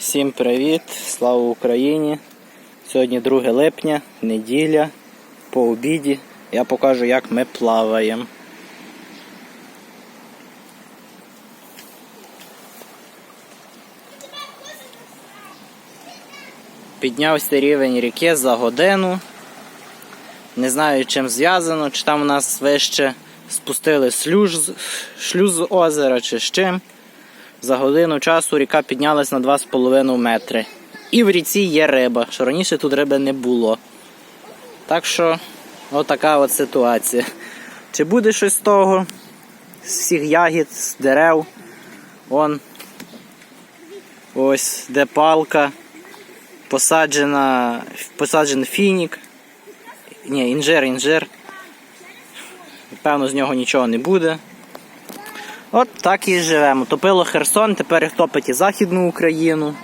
Всім привіт! Слава Україні! Сьогодні 2 липня, неділя, по обіді. Я покажу, як ми плаваємо. Піднявся рівень ріки за годину. Не знаю, чим зв'язано, чи там у нас вище спустили шлюз, шлюз з озера, чи з чим. За годину часу ріка піднялась на 2,5 метри. І в ріці є риба, що раніше тут риби не було. Так що, отака от ситуація. Чи буде щось з того? З всіх ягід, з дерев. Вон. Ось де палка. Посаджена, посаджений фінік. Ні, інжир, інжир. Певно, з нього нічого не буде. От так і живемо. Топило Херсон, тепер їх топить і Західну Україну.